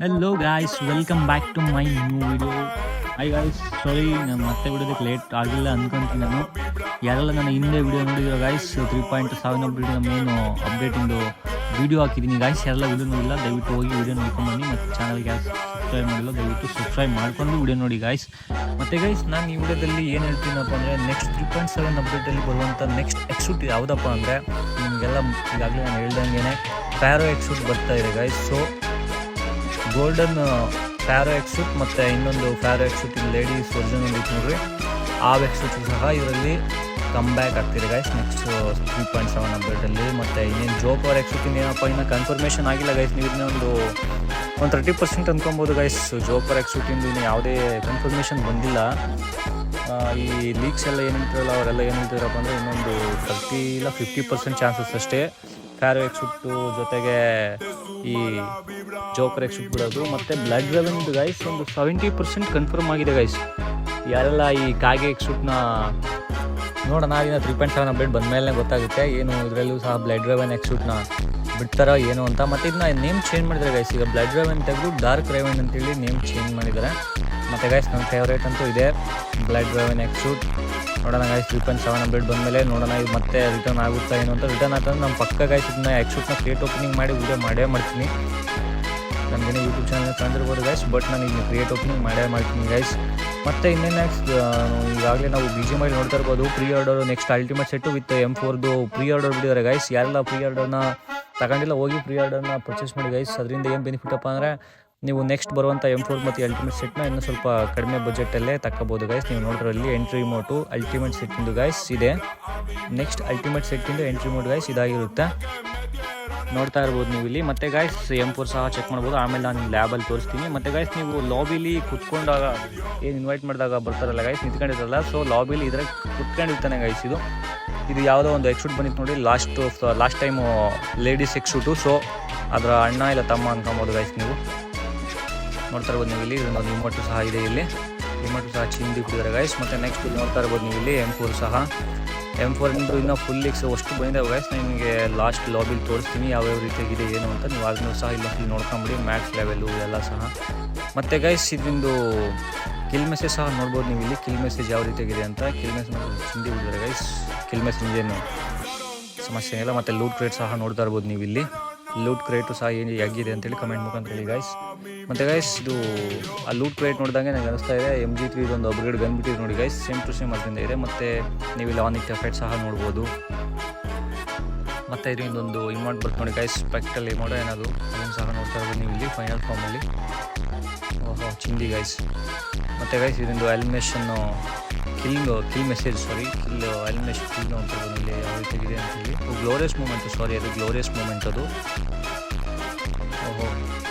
Hello guys welcome back to my new video I guys sorry ನಾನು ಮತ್ತೆ ಬಿಡೋದಕ್ಕೆ late ಆಗಿಲ್ಲ ಅಂದ್ಕೊಂತೀನಿ ನಾನು. ಯಾರೆಲ್ಲ ನಾನು ಹಿಂದೆ video ನೋಡಿದಿರೋ guys three point seven update main ಅಪ್ಡೇಟಿಂದು video ಹಾಕಿದ್ದೀನಿ ಗಾಯ್ಸ್ ಯಾರೆಲ್ಲ ವಿಡಿಯೋ ನೋಡಿಲ್ಲ, ದಯವಿಟ್ಟು ಹೋಗಿ ವಿಡಿಯೋ ನೋಡ್ಕೊಂಬನ್ನಿ ಮತ್ತು ಚಾನಲ್ಗೆ ಯಾರು ಸಬ್ಸ್ಕ್ರೈಬ್ ಮಾಡಿಲ್ಲ, ದಯವಿಟ್ಟು ಸಬ್ಸ್ಕ್ರೈಬ್ ಮಾಡಿಕೊಂಡು ವಿಡಿಯೋ ನೋಡಿ ಗಾಯ್ಸ್ ಮತ್ತು ಗೈಸ್ ನಾನು ಈ ವಿಡಿಯೋದಲ್ಲಿ ಏನು ಹೇಳ್ತೀನಪ್ಪ ಅಂದರೆ ನೆಕ್ಸ್ಟ್ ತ್ರೀ ಪಾಯಿಂಟ್ ಸೆವೆನ್ ಅಪ್ಡೇಟಲ್ಲಿ ಬರುವಂಥ ನೆಕ್ಸ್ಟ್ ಎಕ್ಸೂಟ್ ಯಾವುದಪ್ಪ ಅಂದರೆ, ನಿಮಗೆಲ್ಲ ಈಗಾಗಲೇ ನಾನು ಹೇಳ್ದಂಗೆ ಪ್ಯಾರೋ ಎಕ್ಸೂಟ್ ಬರ್ತಾ ಇದೆ guys so golden pharaoh X suit ಮತ್ತು ಇನ್ನೊಂದು ಫ್ಯಾರೋ ಎಕ್ಸೂಟ್ ಲೇಡೀಸ್ ವರ್ಜನ್ ಇತ್ತು ನೋಡ್ರಿ. ಆ ಎಕ್ಸೂಟ್ ಸಹ ಇದರಲ್ಲಿ ಕಮ್ ಬ್ಯಾಕ್ ಆಗ್ತಿದೆ guys next three point seven ಅಪ್ಡೇಟಲ್ಲಿ ಮತ್ತು ಇನ್ನೇನು ಜೋಕರ್ ಎಕ್ಸೂಟ್ ಏನಪ್ಪ ಇನ್ನು ಕನ್ಫರ್ಮೇಷನ್ ಆಗಿಲ್ಲ ಗೈಸ್ ನೀವು ಇನ್ನೊಂದು ಒಂದು ತರ್ಟಿ ಪರ್ಸೆಂಟ್ ಅಂದ್ಕೊಬೋದು ಗೈಸ್ ಜೋಕರ್ ಎಕ್ಸೂಟಿಂದು ಇನ್ನು ಯಾವುದೇ ಕನ್ಫರ್ಮೇಷನ್ ಬಂದಿಲ್ಲ. ಈ ಲೀಕ್ಸ್ ಎಲ್ಲ ಏನು ಅವರೆಲ್ಲ ಏನು ಅಂದರೆ ಇನ್ನೊಂದು ತರ್ಟಿ ಇಲ್ಲ ಫಿಫ್ಟಿ ಪರ್ಸೆಂಟ್ ಚಾನ್ಸಸ್ ಅಷ್ಟೇ. ಫ್ಯಾರೋ ಎಕ್ಸುಟ್ಟು ಜೊತೆಗೆ ಈ ಜೋಕರ್ ಶೂಟ್ ಬಿಡೋದು ಮತ್ತು ಬ್ಲಡ್ ರೆವೆನ್ದು ಗೈಸ್ ಒಂದು ಸೆವೆಂಟಿ ಪರ್ಸೆಂಟ್ ಕನ್ಫರ್ಮ್ ಆಗಿದೆ ಗೈಸ್ ಯಾರೆಲ್ಲ ಈ ಕಾಗೆ ಶೂಟ್ನ ನೋಡೋಣ ಇನ್ನು ತ್ರೀ ಪಾಯಿಂಟ್ ಸೆವೆನ್ ಅಪ್ಡೇಟ್ ಬಂದಮೇಲೆ ಗೊತ್ತಾಗುತ್ತೆ, ಏನು ಇದರಲ್ಲೂ ಸಹ ಬ್ಲಡ್ ರೆವೆನ್ ಎಕ್ಸುಟ್ನ ಬಿಡ್ತಾರೋ ಏನು ಅಂತ. ಮತ್ತು ಇದನ್ನ ನೇಮ್ ಚೇಂಜ್ ಮಾಡಿದರೆ ಗೈಸ್ ಈಗ ಬ್ಲಡ್ ರೆವೆನ್ ತೆಗೆದು ಡಾರ್ಕ್ ರೆವೆನ್ ಅಂತೇಳಿ ನೇಮ್ ಚೇಂಜ್ ಮಾಡಿದ್ದಾರೆ. ಮತ್ತು ಗೈಸ್ ನನ್ನ ಫೇವ್ರೇಟ್ ಅಂತೂ ಇದೆ ಬ್ಲಡ್ ರೆವೆನ್ ಎಕ್ಸೂಟ್ ನೋಡೋಣ guys three point seven update ಬಂದಮೇಲೆ ನೋಡೋಣ ಇದು ಮತ್ತೆ ರಿಟರ್ನ್ ಆಗುತ್ತಾ ಏನು ಅಂತ. ರಿಟರ್ನ್ ಆಗ್ತಾ ನಮ್ಮ ಪಕ್ಕ ಗೈಸ್ ಇದನ್ನ ಎಕ್ಸೂಟ್ನ ಕ್ರಿಯೇಟ್ ಓಪನಿಂಗ್ ಮಾಡಿ ವೀಡಿಯೋ ಮಾಡೇ ಮಾಡ್ತೀನಿ. ನಮಗೇನೆ ಯೂಟ್ಯೂಬ್ ಚಾನಲ್ ತಂದಿರ್ಬೋದು ಗೈಸ್ ಬಟ್ ನಾನು ಈಗ ಕ್ರಿಯೇಟ್ ಓಪನಿಂಗ್ ಮಾಡೇ ಮಾಡ್ತೀನಿ ಗೈಸ್ ಮತ್ತು ಇನ್ನೇನು ಈಗಾಗಲೇ ನಾವು ಬಿ ಜಿ ಮೈಲ್ ನೋಡ್ತಾ ಇರ್ಬೋದು pre order next ultimate set with M ಫೋರ್ದು pre order ಬಿಟ್ಟಿದ್ದಾರೆ ಗೈಸ್ ಯಾರೆಲ್ಲ ಪ್ರೀ ಆರ್ಡರ್ನ ತಗೊಂಡಿಲ್ಲ, ಹೋಗಿ ಪ್ರೀ ಆರ್ಡರ್ನ ಪರ್ಚೇಸ್ ಮಾಡಿ ಗೈಸ್ ಅದರಿಂದ ಏನು ಬೆನಿಫಿಟ್ ಅಪ್ಪ ಅಂದರೆ, ನೀವು ನೆಕ್ಸ್ಟ್ ಬರುವಂಥ ಎಂ ಫೋರ್ ಮತ್ತು ಅಲ್ಟಿಮೇಟ್ ಸೆಟ್ನ ಇನ್ನೂ ಸ್ವಲ್ಪ ಕಡಿಮೆ ಬಜೆಟಲ್ಲೇ ತಗೋಬೋದು ಗೈಸ್ ನೀವು ನೋಡಿದ್ರಲ್ಲಿ ಎಂಟ್ರಿ ಮೋಟು ಅಲ್ಟಿಮೇಟ್ ಸೆಟ್ಟಿಂದು ಗೈಸ್ ಇದೆ. ನೆಕ್ಸ್ಟ್ ಅಲ್ಟಿಮೇಟ್ ಸೆಟ್ಟಿಂದು ಎಂಟ್ರಿ ಮೋಟ್ ಗೈಸ್ ಇದಾಗಿರುತ್ತೆ. ನೋಡ್ತಾ ಇರ್ಬೋದು ನೀವು ಇಲ್ಲಿ. ಮತ್ತೆ ಗಾಯ್ಸ್ ಎಂ ಫೋರ್ ಸಹ ಚೆಕ್ ಮಾಡ್ಬೋದು. ಆಮೇಲೆ ನಾನು ಲ್ಯಾಬಲ್ಲಿ ತೋರಿಸ್ತೀನಿ. ಮತ್ತೆ ಗಾಯ್ಸ್ ನೀವು ಲಾಬಿಲಿ ಕುತ್ಕೊಂಡಾಗ ಏನು ಇನ್ವೈಟ್ ಮಾಡಿದಾಗ ಬರ್ತಾರಲ್ಲ ಗಾಯ್ಸ್ ನಿಂತ್ಕೊಂಡಿರಲ್ಲ ಸೊ ಲಾಬಿಲಿ ಇದ್ರೆ ಕುತ್ಕೊಂಡಿರ್ತಾನೆ ಗಾಯ್ಸ್ ಇದು. ಇದು ಯಾವುದೋ ಒಂದು ಎಕ್ಸೂಟ್ ಬಂದಿತ್ತು ನೋಡಿ last last time ladies X suit so ಅದರ ಅಣ್ಣ ಇಲ್ಲ ತಮ್ಮ ಅನ್ಕೊಬೋದು ಗೈಸ್ ನೀವು. ನೋಡ್ತಾ ಇರ್ಬೋದು ನೀವು ಇಲ್ಲಿ. ಇದೊಂದು ಇಮೋಟು ಸಹ ಇದೆ ಇಲ್ಲಿ. ಇಮೋಟು ಸಹ ಚಿಂದಿ ಕುಡಿದಾರೆ ಗೈಸ್ ಮತ್ತು ನೆಕ್ಸ್ಟ್ ಇಲ್ಲಿ ನೋಡ್ತಾ ಇರ್ಬೋದು ನೀವು ಇಲ್ಲಿ ಎಂ ಸಹ. ಎಂ ಫೋರ್ ಇನ್ನೂ ಫುಲ್ ಲಿಕ್ಸ್ ಅಷ್ಟು ಬಂದಿದೆ. ವೈಸ್ ನಿಮಗೆ ಲಾಸ್ಟ್ ಲಾಬಿಲಿ ತೋರಿಸ್ತೀನಿ ಯಾವ್ಯಾವ ರೀತಿಯಾಗಿದೆ, ಏನು ಅಂತ. ನೀವು ಅದನ್ನು ಸಹ ಇಲ್ಲಿ ಇಲ್ಲಿ ನೋಡ್ಕೊಂಬಿಡಿ ಮ್ಯಾಕ್ಸ್ ಲೆವೆಲು ಎಲ್ಲ ಸಹ. ಮತ್ತು ಗೈಸ್ ಇದೊಂದು ಕಿಲ್ ಮೆಸೇಜ್ ಸಹ ನೋಡ್ಬೋದು ನೀವು ಇಲ್ಲಿ. ಕಿಲ್ ಮೆಸೇಜ್ ಯಾವ ರೀತಿಯಾಗಿದೆ ಅಂತ. ಕಿಲ್ ಮೆಸೇಜ್ ಹಿಂದಿ ಬಿಟ್ಟಿದ್ದಾರೆ ಗೈಸ್ ಕಿಲ್ ಮೆಸೇಜ್ ಏನು ಸಮಸ್ಯೆ ಏನಿಲ್ಲ ಮತ್ತು ಲೂಟ್ ಕ್ರೇಟ್ ಸಹ ನೋಡ್ತಾ ಇರ್ಬೋದು ನೀವು ಇಲ್ಲಿ. ಲೂಟ್ ಕ್ರೇಟು ಸಹ ಏನು ಹೇಗಿದೆ ಅಂತೇಳಿ ಕಮೆಂಟ್ ಮುಖಾಂತರ ಹೇಳಿ ಗೈಸ್ ಮತ್ತು ಗೈಸ್ ಇದು ಆ ಲೂಟ್ ಕ್ರೇಟ್ ನೋಡಿದಂಗೆ ನನಗೆ ಅನಿಸ್ತಾ ಇದೆ. ಎಂ ಜಿ ತ್ರೀ ಇದೊಂದು ಅಪ್ಗ್ರೇಡ್ ಬಂದ್ಬಿಟ್ಟಿದೆ ನೋಡಿ ಗೈಸ್ ಸೇಮ್ ಟು ಸೇಮ್ ಅದರಿಂದ ಇದೆ. ಮತ್ತೆ ನೀವು ಇಲ್ಲಿ ಆನಿಕ್ ಎಫೆಕ್ಟ್ ಸಹ ನೋಡ್ಬೋದು. ಮತ್ತೆ ಇದರಿಂದ ಒಂದು ಇಮೌಂಟ್ ಬರುತ್ತೆ ನೋಡಿ ಗೈಸ್ ಸ್ಪೆಕ್ಟಲ್ ಇಮೌಂಟ್ ಏನದು ಅದನ್ನು ಸಹ ನೋಡ್ತಾ ಇರ್ಬೋದು ನೀವು ಇಲ್ಲಿ ಫೈನಲ್ ಫಾರ್ಮಲ್ಲಿ ಓಹೋ, ಚಿಂದಿ ಗೈಸ್ ಮತ್ತೆ ಗೈಸ್ ಇದೊಂದು ಅಲ್ಮೇಷನ್ನು kill kill message sorry kill elimination kill ಅಂತ ಇಲ್ಲಿ ಯಾವ ಇದೆ ಅಂತೇಳಿ ಗ್ಲೋರಿಯಸ್ ಮೂಮೆಂಟು ಸಾರಿ ಅದು ಗ್ಲೋರಿಯಸ್ ಮೂಮೆಂಟ್ ಅದು. ಓಹೋ.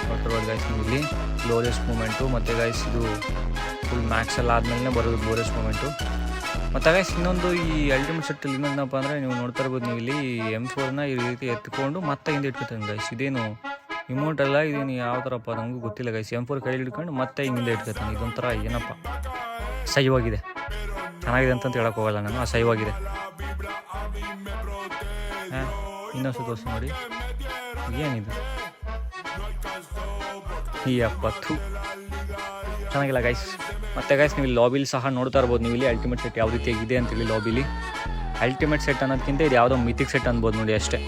ನೋಡ್ತಿರ್ಬೋದು ಗೈಸ್ ನೀವು ಇಲ್ಲಿ ಗ್ಲೋರಿಯಸ್ ಮೂಮೆಂಟು ಮತ್ತು ಗೈಸ್ ಇದು ಫುಲ್ ಮ್ಯಾಕ್ಸ್ ಎಲ್ಲ ಆದಮೇಲೆ ಬರೋದು ಗ್ಲೋರಿಯಸ್ ಮೂಮೆಂಟು ಮತ್ತು ಗೈಸ್ ಇನ್ನೊಂದು ಈ ಅಲ್ಟಿಮೇಟ್ ಸೆಟ್ಟಲ್ಲಿ ಇನ್ನೊಂದಪ್ಪ ಅಂದರೆ ನೀವು ನೋಡ್ತಾ ಇರ್ಬೋದು ನೀವು ಇಲ್ಲಿ ಎಂ ಫೋರ್ನ ಈ ರೀತಿ ಎತ್ಕೊಂಡು ಮತ್ತೆ ಹಿಂದೆ ಇಟ್ಕೋತೀನಿ ಗೈಸ್ ಇದೇನು ಇಮೌಂಟ್ ಅಲ್ಲ, ಇದೇನು ಯಾವ ಥರಪ್ಪ ನಮಗೂ ಗೊತ್ತಿಲ್ಲ ಗೈಸ್ ಎಂ ಫೋರ್ ಕೈಲಿ ಹಿಡ್ಕೊಂಡು ಮತ್ತೆ ಹಿಂದೆ ಇಟ್ಕೊತೀನಿ. ಇದೊಂಥರ ಏನಪ್ಪ, ಸೈವಾಗಿದೆ. ಚೆನ್ನಾಗಿದೆ ಅಂತಂತ ಹೇಳಕ್ಕೆ ಹೋಗಲ್ಲ ನಾನು ಅಸಹ್ಯವಾಗಿದೆ ಹಾಂ ಇನ್ನೊಂದು ತೋರಿಸಿ ನೋಡಿ. ಏನಿದು? ಅಪ್ಪತ್ತು ಚೆನ್ನಾಗಿಲ್ಲ ಗೈಸ್ ಮತ್ತೆ ಗೈಸ್ ನೀವು ಲಾಬಿಲಿ ಸಹ ನೋಡ್ತಾ ಇರ್ಬೋದು. ನೀವು ಇಲ್ಲಿ ಅಲ್ಟಿಮೇಟ್ ಸೆಟ್ ಯಾವ ರೀತಿ ರೀತಿಯಾಗಿದೆ ಅಂತೇಳಿ ಲಾಬಿಲಿ ಅಲ್ಟಿಮೇಟ್ ಸೆಟ್ ಅನ್ನೋದಕ್ಕಿಂತ ಇದು ಯಾವುದೋ ಮಿಥಿಕ್ ಸೆಟ್ ಅನ್ಬೋದು ನೋಡಿ ಅಷ್ಟೇ.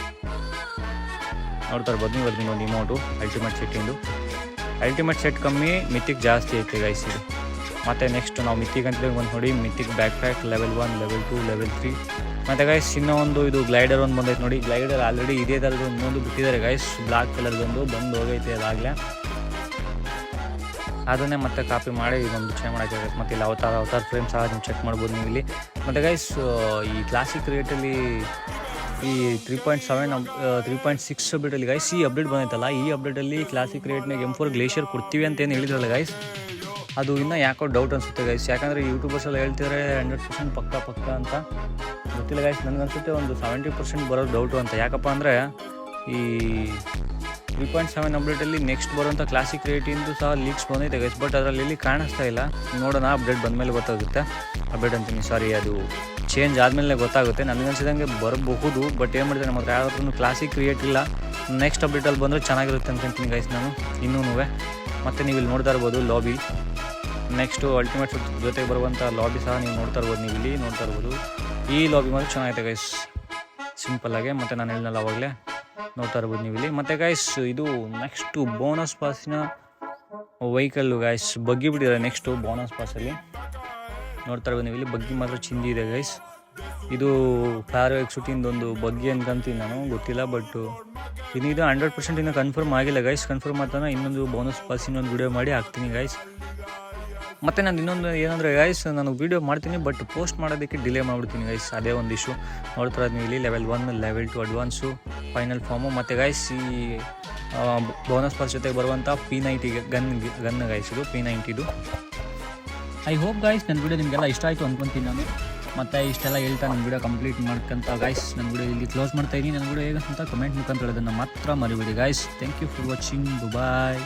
ನೋಡ್ತಾ ಇರ್ಬೋದು ನೀವು ಅದ್ರಿಂದ ಒಂದು ಇಮೌಂಟು ಅಲ್ಟಿಮೇಟ್ ಸೆಟ್ಟಿಂದು ಅಲ್ಟಿಮೇಟ್ ಸೆಟ್ ಕಮ್ಮಿ ಮಿಥಿಕ್ ಜಾಸ್ತಿ ಐತೆ ಗೈಸ್ ಇದು. ಮತ್ತು ನೆಕ್ಸ್ಟ್ ನಾವು ಮಿಥಿಕ್ ಅಂತೇಳಿ ಒಂದು ನೋಡಿ mythic back pack level one level two level three ಮತ್ತು ಗೈಸ್ ಇನ್ನೂ ಒಂದು ಇದು ಗ್ಲೈಡರ್ ಒಂದು ಬಂದೈತೆ ನೋಡಿ. ಗ್ಲೈಡರ್ ಆಲ್ರೆಡಿ ಇದೇ ಥರದ್ದು ಇನ್ನೊಂದು ಬಿಟ್ಟಿದ್ದಾರೆ ಗೈಸ್ ಬ್ಲಾಕ್ ಕಲರ್ದೊಂದು ಬಂದು ಹೋಗೈತೆ ಅದಾಗಲೇ. ಅದನ್ನೇ ಮತ್ತೆ ಕಾಪಿ ಮಾಡಿ ಇದೊಂದು ಚೇಂಜ್ ಮಾಡೋಕ್ಕಾಗುತ್ತೆ ಮತ್ತು ಇಲ್ಲಿ ಅವತಾರ ಅವತಾರ ಫ್ರೇಮ್ ಸಹ ನೀವು ಚೆಕ್ ಮಾಡ್ಬೋದು ನೀವು ಇಲ್ಲಿ. ಮತ್ತು ಗೈಸ್ ಈ ಕ್ಲಾಸಿಕ್ ರೇಟಲ್ಲಿ ಈ three point seven three point six ಅಪ್ಡೇಟಲ್ಲಿ guys ಈ ಅಪ್ಡೇಟ್ ಬಂದೈತಲ್ಲ, ಈ ಅಪ್ಡೇಟಲ್ಲಿ ಕ್ಲಾಸಿಕ್ ರೇಟ್ನಾಗ ಎಂ ಫೋರ್ ಗ್ಲೇಷಿಯರ್ ಕೊಡ್ತೀವಿ ಅಂತ ಏನು ಹೇಳಿದ್ರಲ್ಲ ಗೈಸ್ ಅದು ಇನ್ನೂ ಯಾಕೋ ಡೌಟ್ ಅನಿಸುತ್ತೆ ಗೈಸ್ ಯಾಕಂದರೆ ಯೂಟ್ಯೂಬರ್ಸ್ ಎಲ್ಲ ಹೇಳ್ತಿದ್ರೆ ಹಂಡ್ರೆಡ್ ಪರ್ಸೆಂಟ್ ಪಕ್ಕ ಪಕ್ಕ ಅಂತ. ಗೊತ್ತಿಲ್ಲ ಗೈಸ್ ನನಗನ್ಸುತ್ತೆ ಒಂದು ಸೆವೆಂಟಿ ಪರ್ಸೆಂಟ್ ಬರೋದು ಡೌಟು ಅಂತ. ಯಾಕಪ್ಪ ಅಂದರೆ ಈ ತ್ರೀ ಪಾಯಿಂಟ್ ಸೆವೆನ್ ಅಪ್ಡೇಟಲ್ಲಿ ನೆಕ್ಸ್ಟ್ ಬರುವಂಥ ಕ್ಲಾಸಿಕ್ ರೇಟಿಂದು ಸಹ ಲೀಕ್ಸ್ ಬಂದಿದೆ ಗೈಸ್ ಬಟ್ ಅದರಲ್ಲಿ ಇಲ್ಲಿ ಕಾಣಿಸ್ತಾ ಇಲ್ಲ. ನೋಡೋಣ ಅಪ್ಡೇಟ್ ಬಂದಮೇಲೆ ಗೊತ್ತಾಗುತ್ತೆ. ಅಪ್ಡೇಟ್ ಅಂತೀನಿ. ಸಾರಿ ಅದು ಚೇಂಜ್ ಆದಮೇಲೆ ಗೊತ್ತಾಗುತ್ತೆ. ನನಗನ್ಸಿದಂಗೆ ಬರಬಹುದು. ಬಟ್ ಏನು ಮಾಡಿದೆ ನಮ್ಮ ಹತ್ರ ಯಾವುದಾದ್ರೂ ಕ್ಲಾಸಿಕ್ ಕ್ರಿಯೇಟ್ ಇಲ್ಲ. ನೆಕ್ಸ್ಟ್ ಅಪ್ಡೇಟಲ್ಲಿ ಬಂದರೆ ಚೆನ್ನಾಗಿರುತ್ತೆ ಅಂತೀನಿ ಗೈಸ್ ನಾನು. ಇನ್ನೂ ಮತ್ತು ನೀವು ಇಲ್ಲಿ ನೋಡ್ತಾ ಇರ್ಬೋದು ಲಾಬಿ ನೆಕ್ಸ್ಟು ಅಲ್ಟಿಮೇಟ್ ಜೊತೆಗೆ ಬರುವಂಥ ಲಾಬಿ ಸಹ ನೀವು ನೋಡ್ತಾ ಇರ್ಬೋದು. ನೀವು ಇಲ್ಲಿ ನೋಡ್ತಾ ಇರ್ಬೋದು. ಈ ಲಾಬಿ ಮಾತ್ರ ಚೆನ್ನಾಗೈತೆ ಗೈಸ್ ಸಿಂಪಲ್ಲಾಗೆ ಮತ್ತು ನಾನು ಹೇಳಿದ್ನಲ್ಲ ಅವಾಗಲೇ. ನೋಡ್ತಾ ಇರ್ಬೋದು ನೀವು ಇಲ್ಲಿ ಮತ್ತು ಗಾಯ್ಸ್ ಇದು ನೆಕ್ಸ್ಟು ಬೋನಸ್ ಪಾಸಿನ ವೆಹಿಕಲ್ಲು ಗಾಯ್ಸ್ ಬಗ್ಗಿ ಬಿಟ್ಟಿದ್ದಾರೆ ನೆಕ್ಸ್ಟು ಬೋನಸ್ ಪಾಸಲ್ಲಿ ನೋಡ್ತಾ ಇರ್ಬೋದು ನೀವು ಇಲ್ಲಿ ಬಗ್ಗಿ ಮಾತ್ರ ಚಿಂದಿದೆ ಗೈಸ್ ಇದು ಫ್ಲಾರೋ ಎಕ್ಸುಟಿಂದ ಒಂದು ಬಗ್ಗಿ ಅನ್ಕೊಂತೀನಿ ನಾನು, ಗೊತ್ತಿಲ್ಲ ಬಟ್ ಇದು ಹಂಡ್ರೆಡ್ ಪರ್ಸೆಂಟ್ ಇನ್ನೂ ಕನ್ಫರ್ಮ್ ಆಗಿಲ್ಲ ಗೈಸ್ ಕನ್ಫರ್ಮ್ ಮಾಡ್ತಾನೆ, ಇನ್ನೊಂದು ಬೋನಸ್ ಪಾಸ್ ಇನ್ನೊಂದು ವಿಡಿಯೋ ಮಾಡಿ ಹಾಕ್ತೀನಿ ಗೈಸ್ ಮತ್ತು ನಾನು ಇನ್ನೊಂದು ಏನಂದರೆ ಗೈಸ್ ನಾನು ವೀಡಿಯೋ ಮಾಡ್ತೀನಿ ಬಟ್ ಪೋಸ್ಟ್ ಮಾಡೋದಕ್ಕೆ ಡಿಲೇ ಮಾಡಿಬಿಡ್ತೀನಿ ಗೈಸ್ ಅದೇ ಒಂದು ಇಶ್ಯೂ ನೋಡ್ತಾ ನೀವು ಇಲ್ಲಿ level one level two advance final form. ಮತ್ತು ಗೈಸ್ ಈ ಬೋನಸ್ ಪಾಸ್ ಜೊತೆಗೆ ಬರುವಂಥ P ninety gun gun guys ಇದು ಪಿ ನೈಂಟಿದು ಐ ಹೋಪ್ ಗೈಸ್ ನನ್ನ ವಿಡಿಯೋ ನಿಮಗೆಲ್ಲ ಇಷ್ಟ ಆಯಿತು ಅಂದ್ಕೊಂತೀನಿ ನಾನು. ಮತ್ತು ಇಷ್ಟೆಲ್ಲ ಹೇಳ್ತಾ ನನ್ನ ವಿಡಿಯೋ ಕಂಪ್ಲೀಟ್ ಮಾಡ್ಕೊಂತ ಗೈಸ್ ನನ್ನ ವಿಡಿಯೋ ಇಲ್ಲಿ ಕ್ಲೋಸ್ ಮಾಡ್ತಾ ಇದ್ದೀನಿ ನನ್ನ ವಿಡಿಯೋ ಹೇಗಂತ ಕಮೆಂಟ್ ಮುಖಾಂತರ ಹೇಳೋದನ್ನು ಮಾತ್ರ ಮರಿಬೇಡಿ guys thank you for watching bye